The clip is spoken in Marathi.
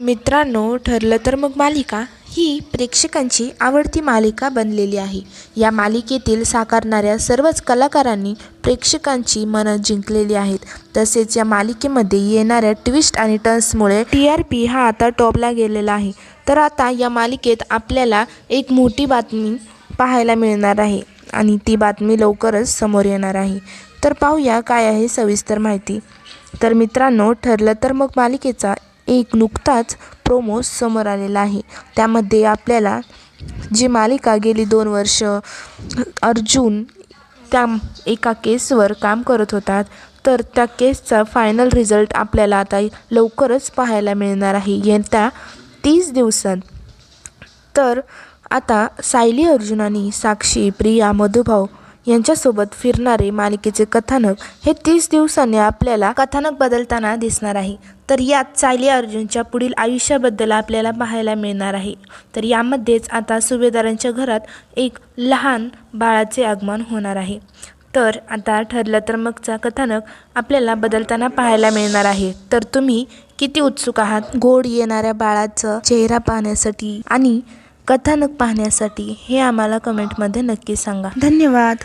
मित्रांनो ठरलं तर मग मालिका. ही प्रेक्षकांची आवडती मालिका बनलेली आहे. या मालिकेतील साकारणाऱ्या सर्वच कलाकारांनी प्रेक्षकांची मनं जिंकलेली आहेत. तसेच या मालिकेमध्ये येणाऱ्या ट्विस्ट आणि टर्न्समुळे टी आर पी हा आता टॉपला गेलेला आहे. तर आता या मालिकेत आपल्याला एक मोठी बातमी पाहायला मिळणार आहे आणि ती बातमी लवकरच समोर येणार आहे. तर पाहूया काय आहे सविस्तर माहिती. तर मित्रांनो ठरलं तर मग मालिकेचा एक नुकताच प्रोमो समोर आलेला आहे. त्यामध्ये आपल्याला जी मालिका गेली दोन वर्ष अर्जुन त्या एका केसवर काम करत होतात. तर त्या केसचा फायनल रिझल्ट आपल्याला आता लवकरच पाहायला मिळणार आहे. येत्या तीस दिवसात. तर आता सायली अर्जुन आणि साक्षी प्रिया मधुभाऊ यांच्यासोबत फिरणारे मालिकेचे कथानक हे तीस दिवसांनी आपल्याला कथानक बदलताना दिसणार आहे. तर यात सायली अर्जुनच्या पुढील आयुष्याबद्दल आपल्याला पाहायला मिळणार आहे. तर यामध्येच आता सुभेदारांच्या घरात एक लहान बाळाचे आगमन होणार आहे. तर आता ठरलं तर मगचा कथानक आपल्याला बदलताना पाहायला मिळणार आहे. तर तुम्ही किती उत्सुक आहात? गोड येणाऱ्या बाळाचा चेहरा पाहण्यासाठी आणि कथानक पाहण्यासाठी हे आम्हाला कमेंटमध्ये नक्की सांगा. धन्यवाद.